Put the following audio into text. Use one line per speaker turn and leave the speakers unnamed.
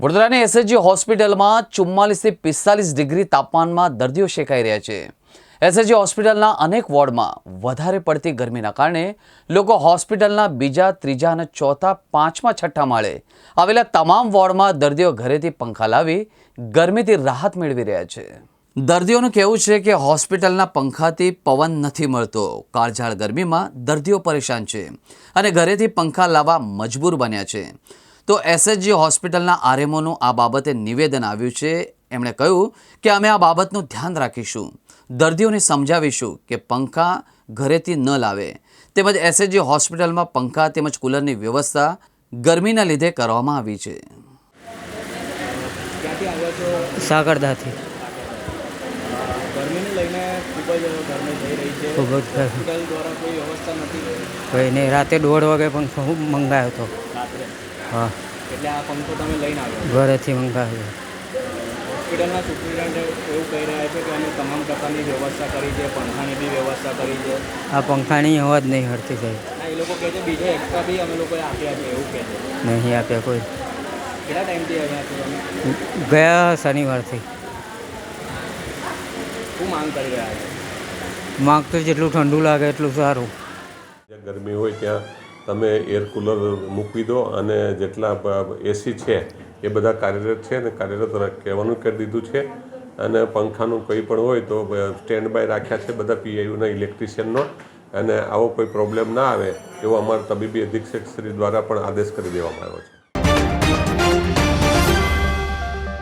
વડોદરાની એસએચજી હોસ્પિટલમાં ચુમ્માલીસથી પિસ્તાલીસ ડિગ્રી તાપમાનમાં દર્દીઓ શેકાઈ રહ્યા છે. એસએચજી હોસ્પિટલના અનેક વોર્ડમાં વધારે પડતી ગરમીના કારણે લોકો હોસ્પિટલના બીજા, ત્રીજા અને ચોથા, પાંચમા, છઠ્ઠા માળે આવેલા તમામ વોર્ડમાં દર્દીઓ ઘરેથી પંખા લાવી ગરમીથી રાહત મેળવી રહ્યા છે. દર્દીઓનું કહેવું છે કે હોસ્પિટલના પંખાથી પવન નથી મળતો. કાળઝાળ ગરમીમાં દર્દીઓ પરેશાન છે અને ઘરેથી પંખા લાવવા મજબૂર બન્યા છે. તો એસએચજી હોસ્પિટલના આરએમઓનું આ બાબતે નિવેદન આવ્યું છે. એમણે કહ્યું કે અમે આ બાબતનું ધ્યાન રાખીશું. દર્દીઓને સમજાવીશું કે પંખા ઘરેથી ન લાવે. તેમજ એસએચજી હોસ્પિટલમાં પંખા તેમજ કુલરની વ્યવસ્થા ગરમીના લીધે કરવામાં આવી છે.
સાગરદાથી.
ગરમીને લઈને ખૂબ જ ગરમી થઈ રહી છે.
ખૂબ જ
હોસ્પિટલ દ્વારા કોઈ વ્યવસ્થા નથી
કોઈ નહીં રાતે દોઢ વાગે પણ હું મંગાવ્યો હતો.
રાત્રે?
હા.
એટલે આ પંખો તમે લઈને આવ્યો
ઘરેથી મંગાવ્યો.
હોસ્પિટલના સુપ્રિન્ટેન્ડન્ટ એવું કહી રહ્યા છે કે અમે તમામ પ્રકારની વ્યવસ્થા કરી છે પંખાની બી વ્યવસ્થા કરી છે.
આ પંખાની અવાજ નહીં હરતી થઈ
એ લોકો કહે છે બીજો એક્સ્ટ્રા બી અમે લોકોએ આપ્યા છે એવું કહે છે.
નહીં આપ્યા કોઈ.
કેટલા ટાઈમથી અહીંયા
ગયા શનિવારથી.
શું માંગ કરી રહ્યા છો?
તો જેટલું ઠંડુ લાગે એટલું સારું.
ગરમી હોય ત્યાં તમે એર કુલર મૂકી દો અને જેટલા એસી છે, એ બધા કાર્યરત છે અને કાર્યરત કહેવાનું કરી દીધું છે. અને પંખાનું કંઈ પણ હોય તો સ્ટેન્ડ બાય રાખ્યા છે બધા પીઆઈયુના ઇલેક્ટ્રિશિયનનો અને આવો કોઈ પ્રોબ્લેમ ના આવે એવો અમારા તબીબી અધિક્ષક શ્રી દ્વારા પણ આદેશ કરી દેવામાં આવ્યો છે.